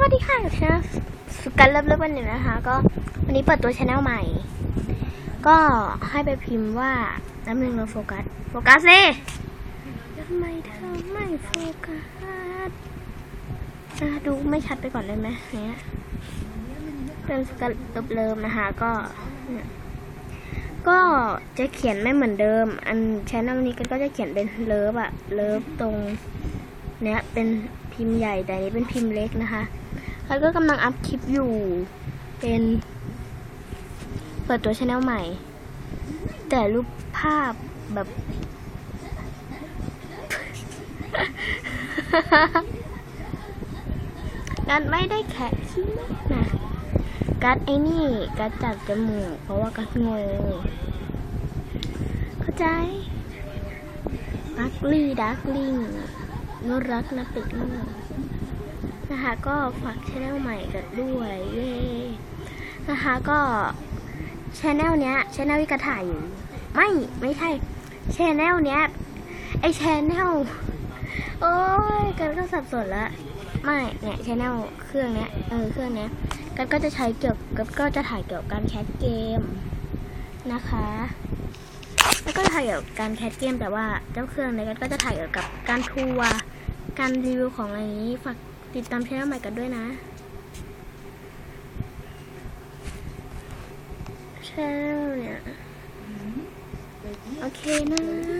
วัสดีค่ะชนะสุกันเลิฟเลิฟวันหนึ่งนะคะ ก็วันนี้เปิดตัวช anel ใหม่ ก็ให้ไปพิมพ์ว่าน้ำหนึ่งเราโฟกัส โฟกัสสิทำไมเธอไม่โฟกัสดูไม่ชัดไปก่อนได้ไหมเนี้ยเป็นสกันเลิฟเลิฟนะคะ ก็ก็จะเขียนไม่เหมือนเดิม อันช anel นี้ก็จะเขียนเป็นเลิฟอะเลิฟตรงเนี้ยเป็นพิมพ์ใหญ่แต่อันนี้เป็นพิมพ์เล็กนะคะ แล้วก็กำลังอัพคลิปอยู่ เป็น เปิดตัวช anel ใหม่ แต่รูปภาพแบบกัดไม่ได้แคะขี้นะกัดไอ้นี่กัดจับจมูกเพราะว่ากัดงงเข้าใจดักลี่ดักลิงน่ารักนะเป็ดลูก นะคะก็ฝากช anel ใหม่กันด้วยเย้นะคะก็ช anel เนี้ยช anel ที่กถ่ายอยู่ไม่ไม่ใช่ช anel เนี้ยไอช anel โอ้ยกันก็สับสนละไม่เนี่ยช anel เครื่องเนี้ยเออเครื่องเนี้ยกันก็จะใช้เกี่ยวกับก็จะถ่ายเกี่ยวกับการแคสเกมนะคะแล้วก็ถ่ายเกี่ยวกับการแคสเกมแต่ว่าเจ้าเครื่องเนี่ยก็จะถ่ายเกี่ยวกับการทัวร์การรีวิวของอะไรนี้ฝาก ติดตามช่องใหม่กันด้วยนะช่องเนี่ย โอเคนะ